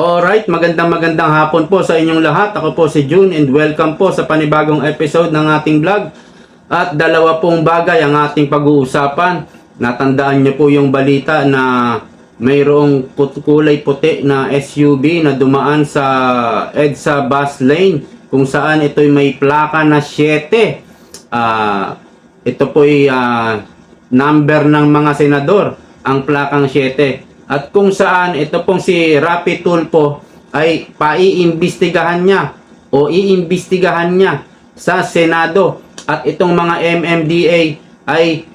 Alright, magandang magandang hapon po sa inyong lahat. Ako po si June and welcome po sa panibagong episode ng ating vlog. At dalawa pong bagay ang ating pag-uusapan. Natandaan niyo po yung balita na mayroong kulay puti na SUV na dumaan sa EDSA bus lane kung saan ito'y may plaka na 7. Ah, ito po'y ah, number ng mga senador, ang plakang 7. At kung saan ito pong si Rapi Tulfo ay paiimbestigahan niya o iimbestigahan niya sa Senado at itong mga MMDA ay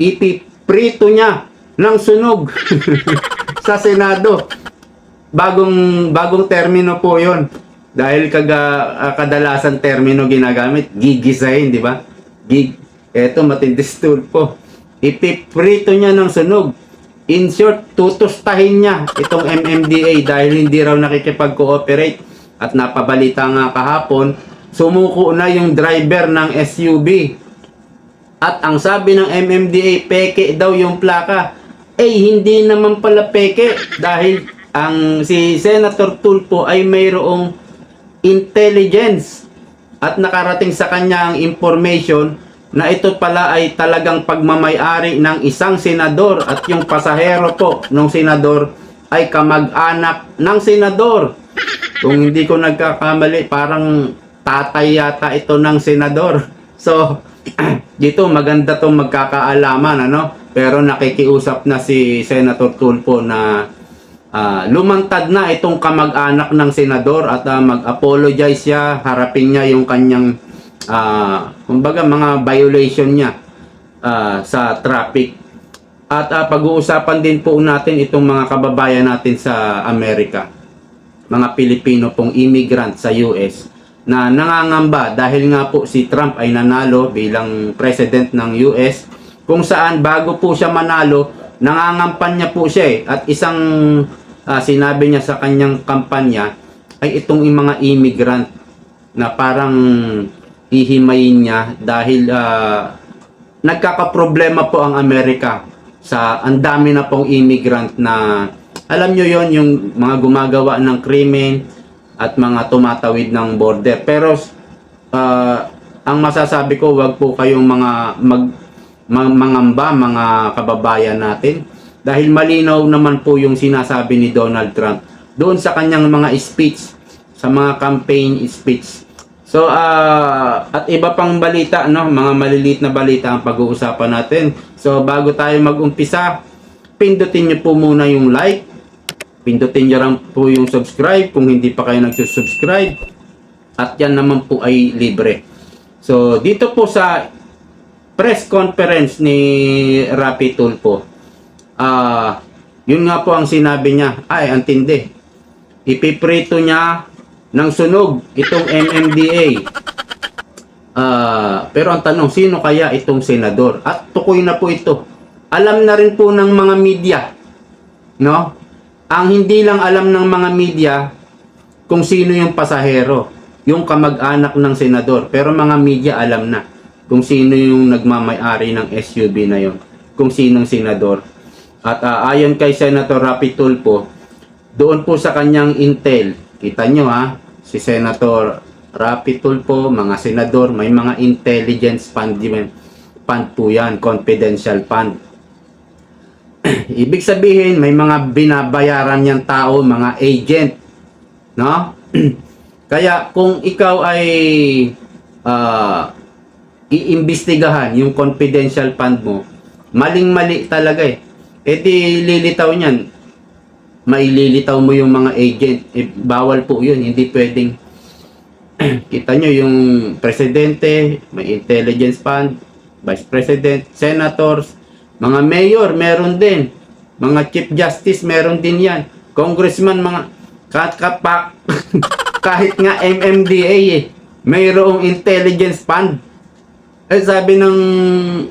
ipiprito niya ng sunog sa Senado. Bagong bagong termino po 'yon. Dahil kaga ah, kadalasan termino ginagamit, gigisahin, di ba? Gig. Eto matindis Tulfo. Ipiprito niya ng sunog. In short, tutustahin niya itong MMDA dahil hindi raw nakikipag-cooperate. At napabalita nga kahapon, sumuko na yung driver ng SUV. At ang sabi ng MMDA, peke daw yung plaka. Eh, hindi naman pala peke dahil ang si Senator Tulfo ay mayroong intelligence at nakarating sa kanya ang information na ito pala ay talagang pagmamayari ng isang senador at yung pasahero po ng senador ay kamag-anak ng senador. Kung hindi ko nagkakamali, parang tatay yata ito ng senador. So, dito maganda tong magkakaalaman, ano? Pero nakikiusap na si Senator Tulfo na ah, lumantad na itong kamag-anak ng senador at ah, mag-apologize siya, harapin niya yung kanyang ah, kumbaga mga violation niya ah, sa traffic. At ah, pag-uusapan din po natin itong mga kababayan natin sa Amerika, mga Pilipino pong immigrant sa US na nangangamba dahil nga po si Trump ay nanalo bilang president ng US kung saan bago po siya manalo nangangampan niya po siya eh. at isang ah, sinabi niya sa kanyang kampanya ay itong mga immigrant na parang hihimayin niya dahil ah, nagkakaproblema po ang Amerika sa ang dami na pong immigrant na alam nyo yon yung mga gumagawa ng krimen at mga tumatawid ng border. Pero ah, ang masasabi ko wag po kayong mga mag, mag mangamba mga kababayan natin. Dahil malinaw naman po yung sinasabi ni Donald Trump doon sa kanyang mga speech sa mga campaign speech So, ah, at iba pang balita, no? Mga maliliit na balita ang pag-uusapan natin. So, bago tayo mag-umpisa, pindutin niyo po muna yung like. Pindutin niyo lang po yung subscribe kung hindi pa kayo nagsusubscribe. At yan naman po ay libre. So, dito po sa press conference ni Rapi Tulfo, ah, yun nga po ang sinabi niya. Ay, antindi. Ipiprito niya ng sunog itong MMDA. Ah, pero ang tanong, sino kaya itong senador? At tukoy na po ito. Alam na rin po ng mga media, no? Ang hindi lang alam ng mga media kung sino yung pasahero, yung kamag-anak ng senador. Pero mga media alam na kung sino yung nagmamay-ari ng SUV na yon, kung sinong senador. At ah, ayon kay Senator Rapi Tulfo, doon po sa kanyang intel, kita nyo ha, si Senator Rapi Tulfo, mga senador, may mga intelligence fund, fund po yan, confidential fund. Ibig sabihin, may mga binabayaran niyang tao, mga agent. No? Kaya kung ikaw ay ah, iimbestigahan yung confidential fund mo, maling-mali talaga eh. E di lilitaw niyan, maililitaw mo yung mga agent. Eh, bawal po yun, hindi pwedeng kita nyo yung presidente, may intelligence fund, vice president, senators, mga mayor, meron din. Mga chief justice, meron din yan. Congressman, mga katkapak, kahit nga MMDA eh, mayroong intelligence fund. Eh, sabi ng,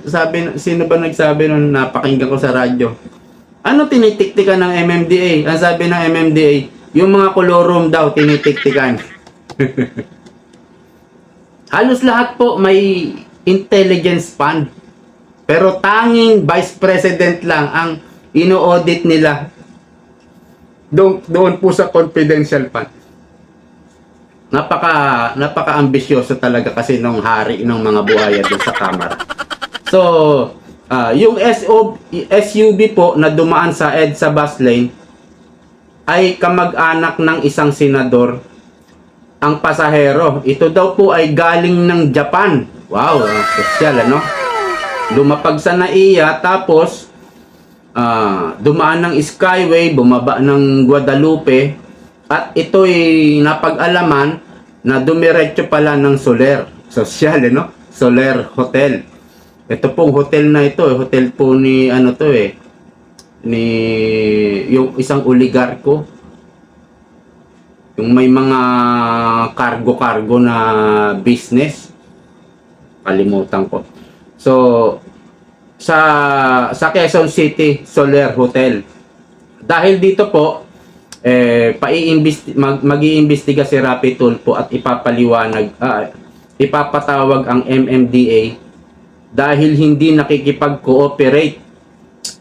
sabi, sino ba nagsabi nung napakinggan ko sa radyo? Ano tinitiktikan ng MMDA? Ang sabi ng MMDA, yung mga kolorum daw tinitiktikan. Halos lahat po may intelligence fund. Pero tanging vice president lang ang ino-audit nila. doon, doon po sa confidential fund. Napaka napaka-ambisyoso talaga kasi nung hari ng mga buhaya doon sa kamera. So, ah, yung SO, SUV po na dumaan sa EDSA bus lane ay kamag-anak ng isang senador ang pasahero. Ito daw po ay galing ng Japan. Wow, ang ano? Lumapag sa NAIA tapos ah, dumaan ng Skyway, bumaba ng Guadalupe at ito'y napag-alaman na dumiretso pala ng Soler. Sosyal, ano? Soler Hotel. Ito pong hotel na ito, eh, hotel po ni ano to eh, ni yung isang oligarko. Yung may mga cargo-cargo na business. Kalimutan ko. So, sa sa Quezon City Soler Hotel. Dahil dito po eh mag, mag-iimbestiga si Rapi Tulfo at ipapaliwanag ah, ipapatawag ang MMDA dahil hindi nakikipag-cooperate.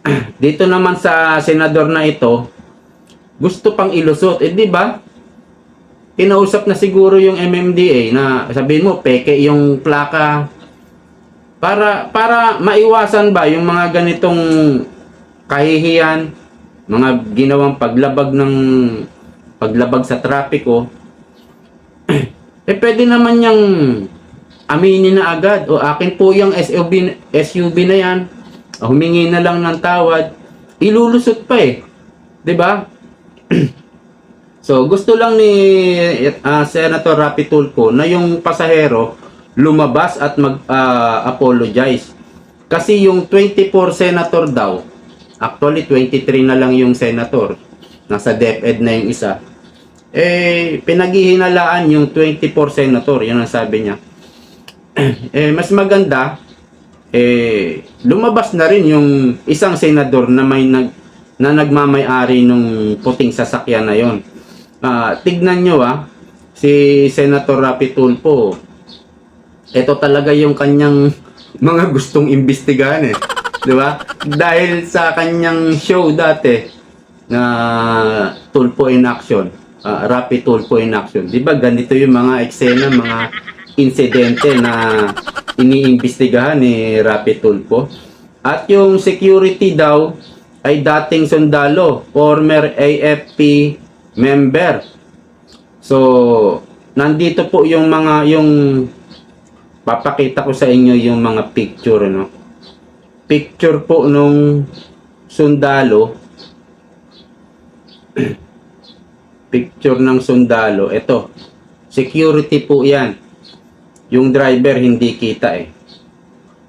dito naman sa senador na ito gusto pang ilusot eh di ba? Kinausap na siguro yung MMDA na sabihin mo peke yung plaka para para maiwasan ba yung mga ganitong kahihiyan, mga ginawang paglabag ng paglabag sa trapiko, eh pwede naman yung aminin na agad o akin po yung SUV, SUV na yan, humingi na lang ng tawad, ilulusot pa eh. ba? so gusto lang ni ah, Senator Rapi Tulfo na yung pasahero lumabas at mag-apologize. Kasi yung 24 senator daw, actually 23 na lang yung senator, nasa DepEd na yung isa, eh, pinaghihinalaan yung 24 senator, yun ang sabi niya. eh, mas maganda, eh, lumabas na rin yung isang senador na may nag, na nagmamay-ari nung puting sasakyan na yon. Ah, tignan nyo ah, si Senator Rapi Tulfo, ito talaga yung kanyang mga gustong imbestigahan eh. 'Di ba? Dahil sa kanyang show dati na Tulpo in Action, uh, Rapid Tulpo in Action. 'Di ba ganito yung mga eksena, mga insidente na iniimbestigahan ni Rapid Tulpo. At yung security daw ay dating sundalo, former AFP member. So, nandito po yung mga yung papakita ko sa inyo yung mga picture no picture po nung sundalo picture ng sundalo ito security po yan yung driver hindi kita eh.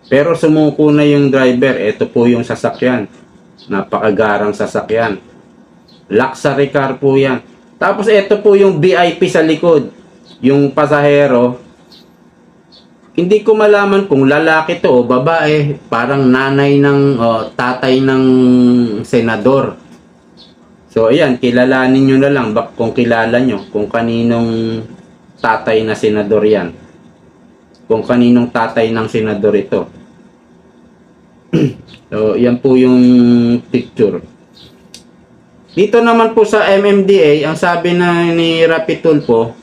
Pero sumuko na yung driver ito po yung sasakyan. Napakagarang sasakyan. Luxury car po yan. Tapos ito po yung VIP sa likod. Yung pasahero hindi ko malaman kung lalaki to o babae, parang nanay ng o tatay ng senador. So ayan, kilalanin nyo na lang bak kung kilala nyo kung kaninong tatay na senador yan. Kung kaninong tatay ng senador ito. so yan po yung picture. Dito naman po sa MMDA, ang sabi na ni Rapi Tulfo,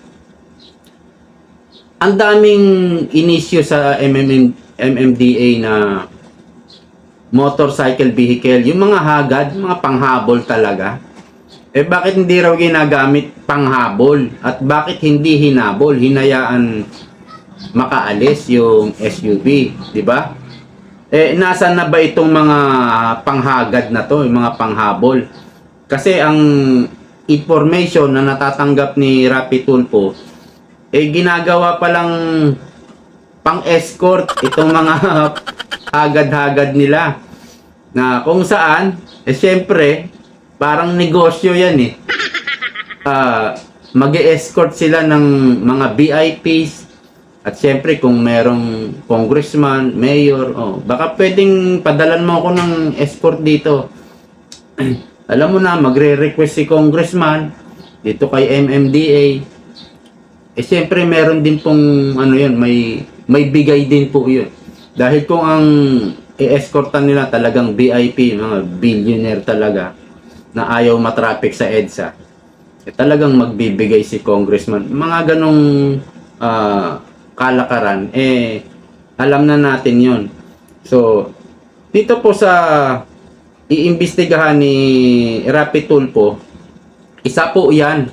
ang daming inisyo sa MMM, MMDA na motorcycle vehicle, yung mga hagad, mga panghabol talaga. Eh bakit hindi raw ginagamit panghabol? At bakit hindi hinabol? Hinayaan makaalis yung SUV, di ba? Eh nasa na ba itong mga panghagad na to, yung mga panghabol? Kasi ang information na natatanggap ni Rapi Tulfo eh ginagawa pa lang pang-escort itong mga hagad-hagad nila. Na kung saan, eh syempre, parang negosyo yan eh. Uh, mag escort sila ng mga VIPs at syempre kung merong congressman, mayor, oh, baka pwedeng padalan mo ako ng escort dito. Alam mo na, magre-request si congressman dito kay MMDA eh siyempre meron din pong ano yun, may may bigay din po yun. Dahil kung ang i-escortan nila talagang VIP, mga billionaire talaga, na ayaw matraffic sa EDSA, eh, talagang magbibigay si congressman. Mga ganong ah, kalakaran, eh, alam na natin yon So, dito po sa iimbestigahan ni Rapi Tulpo, isa po yan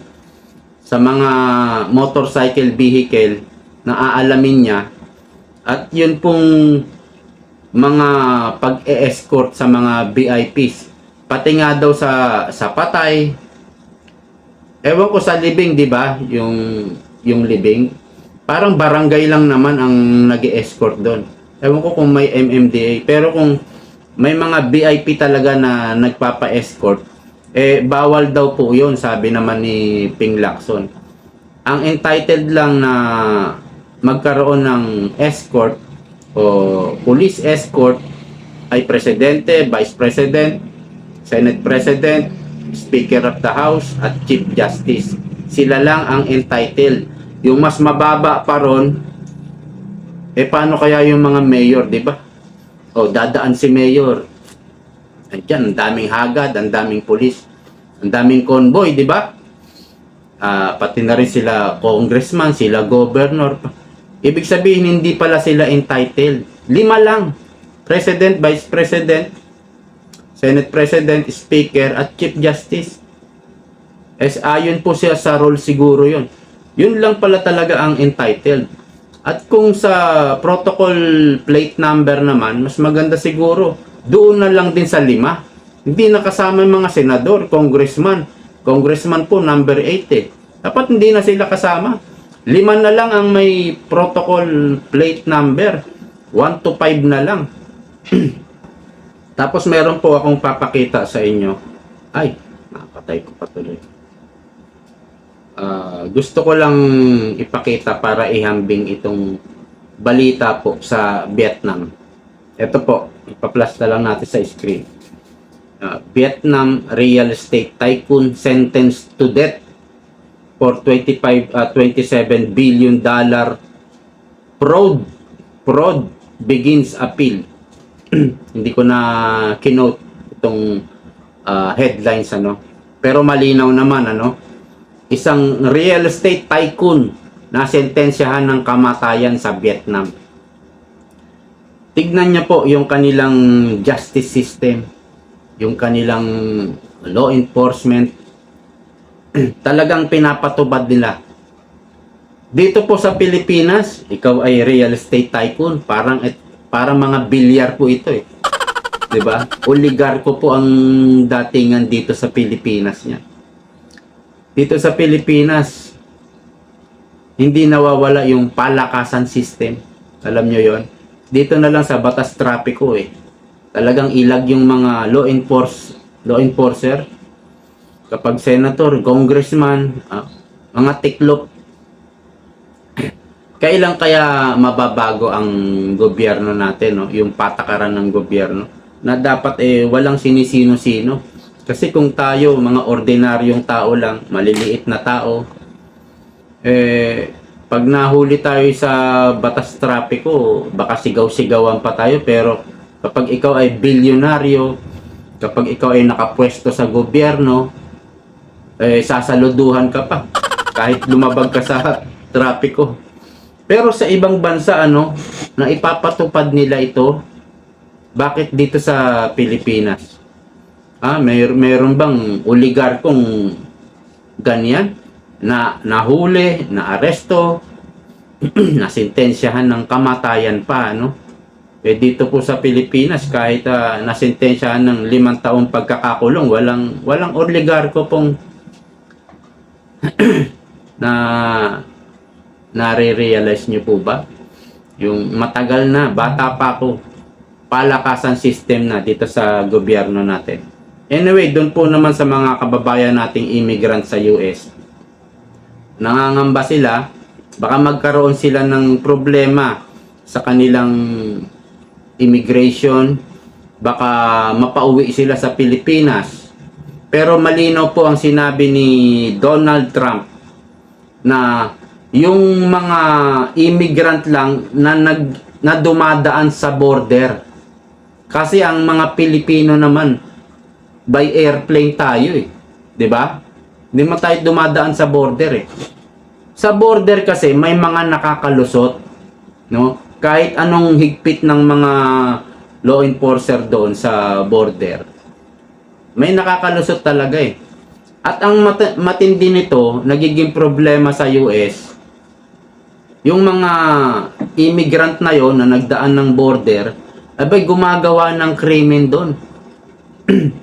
sa mga motorcycle vehicle na aalamin niya at yun pong mga pag-e-escort sa mga VIPs. Pati nga daw sa sa patay. Ewan ko sa libing, 'di ba? Yung yung libing. Parang barangay lang naman ang nag-escort doon. Ewan ko kung may MMDA, pero kung may mga VIP talaga na nagpapa-escort, eh bawal daw po 'yon, sabi naman ni Ping Lacson. Ang entitled lang na magkaroon ng escort o police escort ay presidente, vice president, senate president, speaker of the house at chief justice. Sila lang ang entitled. Yung mas mababa pa ron, eh paano kaya yung mga mayor, di ba? O dadaan si mayor. Andiyan, ang daming hagad, ang daming pulis, ang daming convoy, di ba? Ah, pati na rin sila congressman, sila governor. Ibig sabihin, hindi pala sila entitled. Lima lang. President, Vice President, Senate President, Speaker, at Chief Justice. Es ayon po siya sa role siguro yon. Yun lang pala talaga ang entitled. At kung sa protocol plate number naman, mas maganda siguro, doon na lang din sa lima. Hindi nakasama yung mga senador, congressman. Congressman po, number 8 eh. Dapat hindi na sila kasama. Lima na lang ang may protocol plate number. 1 to 5 na lang. Tapos meron po akong papakita sa inyo. Ay, napatay ko pa Ah, gusto ko lang ipakita para ihambing itong balita po sa Vietnam. Ito po, ipa-plus na lang natin sa screen. Ah, Vietnam real estate tycoon sentenced to death for 25 ah, 27 billion dollar fraud fraud begins appeal. Hindi ko na kinote itong ah, headlines ano. Pero malinaw naman ano. Isang real estate tycoon na sentensyahan ng kamatayan sa Vietnam. Tignan niya po yung kanilang justice system, yung kanilang law enforcement. Talagang pinapatubad nila. Dito po sa Pilipinas, ikaw ay real estate tycoon, parang parang mga bilyar po ito eh. 'Di ba? Oligarko po ang datingan dito sa Pilipinas niya. Dito sa Pilipinas, hindi nawawala yung palakasan system. Alam nyo yon Dito na lang sa batas trapiko eh. Talagang ilag yung mga law enforce law enforcer. Kapag senator, congressman, ah, mga tiklop. Kailan kaya mababago ang gobyerno natin no? Yung patakaran ng gobyerno? Na dapat eh walang sinisino-sino kasi kung tayo mga ordinaryong tao lang maliliit na tao eh pag nahuli tayo sa batas trapiko baka sigaw-sigawan pa tayo. Pero kapag ikaw ay bilyonaryo kapag ikaw ay nakapwesto sa gobyerno eh sasaluduhan ka pa. Kahit lumabag ka sa trapiko. Pero sa ibang bansa ano, na ipapatupad nila ito, bakit dito sa Pilipinas? Ah, may meron bang oligarkong ganyan na nahuli, na aresto, na sentensyahan ng kamatayan pa, ano? Eh dito po sa Pilipinas kahit uh, nasentensyahan ng limang taong pagkakakulong, walang walang oligarko pong na Nare-realize niyo po ba? Yung matagal na, bata pa ako, palakasan system na dito sa gobyerno natin. Anyway, doon po naman sa mga kababayan nating immigrant sa US. Nangangamba sila, baka magkaroon sila ng problema sa kanilang immigration, baka mapauwi sila sa Pilipinas. Pero malinaw po ang sinabi ni Donald Trump na yung mga immigrant lang na nag na dumadaan sa border. Kasi ang mga Pilipino naman by airplane tayo eh. 'Di ba? Hindi man tayo dumadaan sa border eh. Sa border kasi may mga nakakalusot, no? Kahit anong higpit ng mga law enforcer doon sa border. May nakakalusot talaga eh. At ang mat- matindi nito, nagiging problema sa US, yung mga immigrant na yon na nagdaan ng border, abay gumagawa ng krimen doon.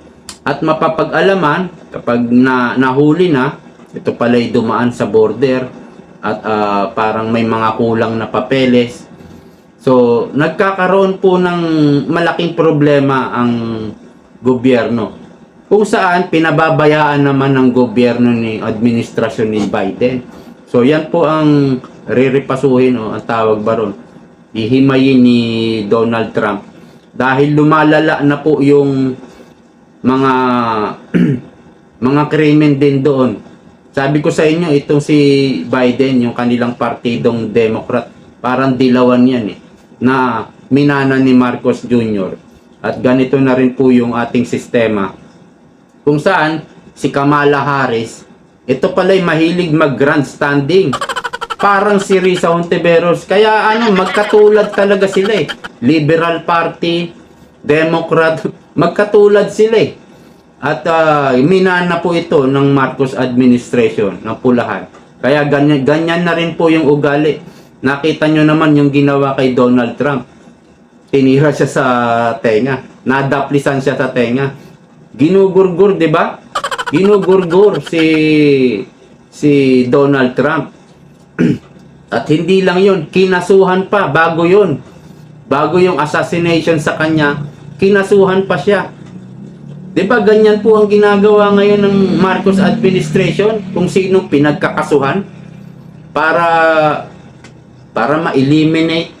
At mapapag-alaman, kapag na, nahuli na, ito pala'y dumaan sa border, at ah, parang may mga kulang na papeles. So, nagkakaroon po ng malaking problema ang gobyerno. Kung saan pinababayaan naman ng gobyerno ni administrasyon ni Biden. So, yan po ang riripasuhin o ang tawag ba ron? Ihimayin ni Donald Trump. Dahil lumalala na po yung mga mga krimen din doon. Sabi ko sa inyo, itong si Biden, yung kanilang partidong Democrat, parang dilawan yan eh, na minana ni Marcos Jr. At ganito na rin po yung ating sistema. Kung saan, si Kamala Harris, ito pala'y mahilig mag-grandstanding. Parang si Risa Hontiveros. Kaya ano, magkatulad talaga sila eh. Liberal Party, Democrat, magkatulad sila eh. At ah, minana po ito ng Marcos administration ng pulahan. Kaya ganyan, ganyan na rin po yung ugali. Nakita nyo naman yung ginawa kay Donald Trump. Tinira siya sa tenga. Nadaplisan siya sa tenga. Ginugurgur, di ba? Ginugurgur si si Donald Trump. At hindi lang yun, kinasuhan pa bago yun. Bago yung assassination sa kanya, kinasuhan pa siya. 'Di ba ganyan po ang ginagawa ngayon ng Marcos administration kung sinong pinagkakasuhan para para ma-eliminate.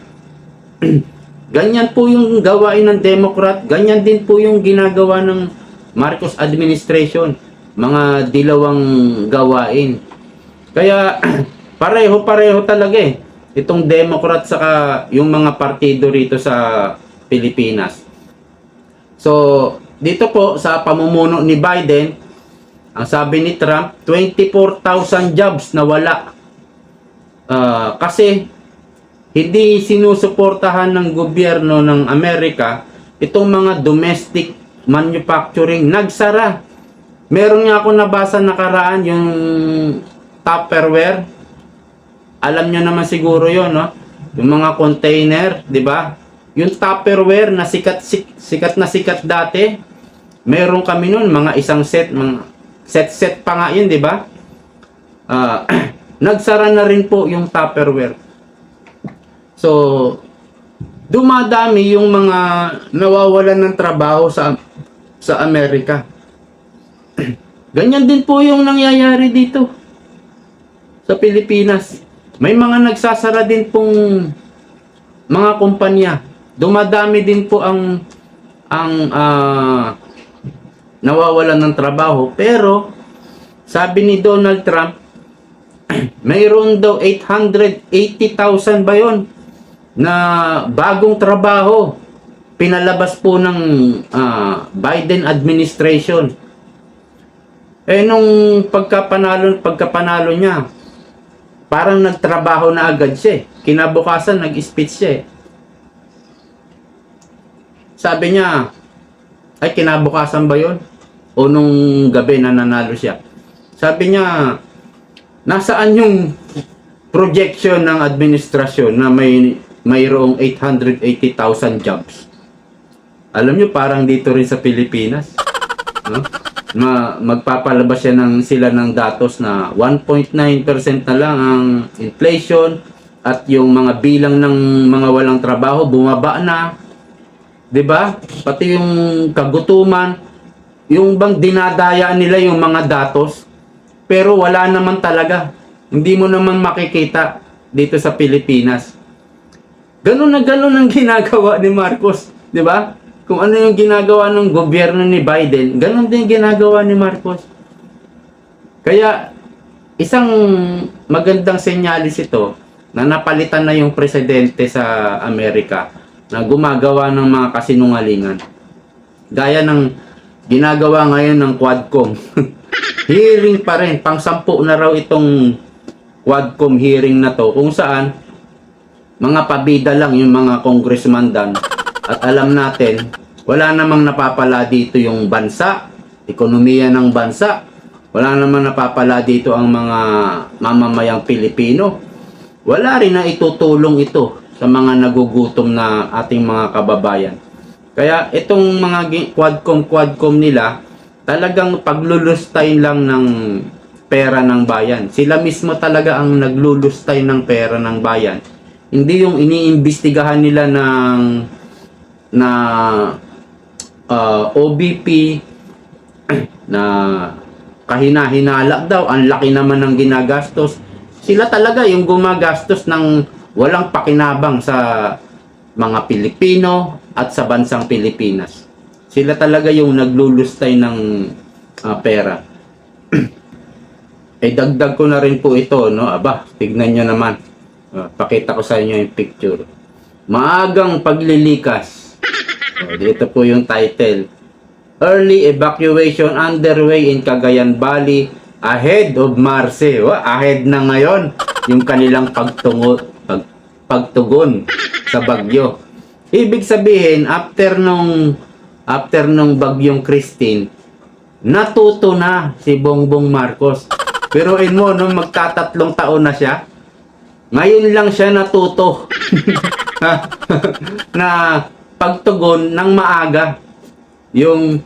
ganyan po yung gawain ng Democrat, ganyan din po yung ginagawa ng Marcos administration, mga dilawang gawain. Kaya pareho-pareho talaga eh. Itong Democrat saka yung mga partido rito sa Pilipinas. So, dito po sa pamumuno ni Biden, ang sabi ni Trump, 24,000 jobs na wala. Ah, kasi hindi sinusuportahan ng gobyerno ng Amerika itong mga domestic manufacturing nagsara. Meron nga ako nabasa nakaraan yung Tupperware. Alam nyo naman siguro yon no? Yung mga container, di ba? Yung Tupperware na sikat, sik- sikat na sikat dati, meron kami nun, mga isang set, mga set-set pa nga yun, di ba? Ah, nagsara na rin po yung Tupperware. So, dumadami yung mga nawawalan ng trabaho sa sa Amerika. Ganyan din po yung nangyayari dito sa Pilipinas. May mga nagsasara din pong mga kumpanya. Dumadami din po ang ang ah, nawawalan ng trabaho. Pero sabi ni Donald Trump, mayroon daw 880,000 ba yun na bagong trabaho pinalabas po ng ah, Biden administration. Eh nung pagkapanalo pagkapanalo niya, parang nagtrabaho na agad siya. eh. Kinabukasan nag-speech siya. Sabi niya, ay kinabukasan ba 'yon? O nung gabi na nanalo siya. Sabi niya, nasaan yung projection ng administrasyon na may mayroong 880,000 jobs? Alam niyo parang dito rin sa Pilipinas. No? Ma magpapalabas siya ng sila ng datos na 1.9% na lang ang inflation at yung mga bilang ng mga walang trabaho bumaba na. 'Di ba? Pati yung kagutuman, yung bang dinadaya nila yung mga datos pero wala naman talaga. Hindi mo naman makikita dito sa Pilipinas. Ganun na ganun ang ginagawa ni Marcos, 'di ba? Kung ano yung ginagawa ng gobyerno ni Biden, ganun din ginagawa ni Marcos. Kaya isang magandang senyalis ito na napalitan na yung presidente sa Amerika na gumagawa ng mga kasinungalingan. Gaya ng ginagawa ngayon ng Quadcom. hearing pa rin, pang sampu na raw itong Quadcom hearing na to kung saan mga pabida lang yung mga congressman dan at alam natin wala namang napapala dito yung bansa, ekonomiya ng bansa. Wala namang napapala dito ang mga mamamayang Pilipino. Wala rin na itutulong ito sa mga nagugutom na ating mga kababayan. Kaya itong mga gi- quadcom quadcom nila talagang paglulustay lang ng pera ng bayan. Sila mismo talaga ang naglulustay ng pera ng bayan. Hindi yung iniimbestigahan nila ng na uh, OBP na kahina-hinala daw, ang laki naman ng ginagastos. Sila talaga yung gumagastos ng walang pakinabang sa mga Pilipino at sa bansang Pilipinas. Sila talaga yung naglulustay ng ah, pera. eh dagdag ko na rin po ito, no? Aba, tignan nyo naman. Ah, pakita ko sa inyo yung picture. Maagang paglilikas. Oh, dito po yung title. Early evacuation underway in Cagayan Valley ahead of Marce. Oh, ahead na ngayon yung kanilang pagtungo, pag, pagtugon sa bagyo. Ibig sabihin, after nung after nung bagyong Christine, natuto na si Bongbong Marcos. Pero in mo, nung magtatatlong taon na siya, ngayon lang siya natuto na pagtugon ng maaga. Yung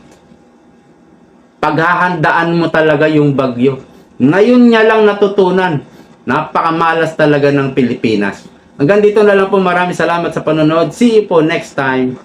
paghahandaan mo talaga yung bagyo. Ngayon niya lang natutunan. Napakamalas talaga ng Pilipinas. Hanggang dito na lang po. Maraming salamat sa panonood. See you po next time.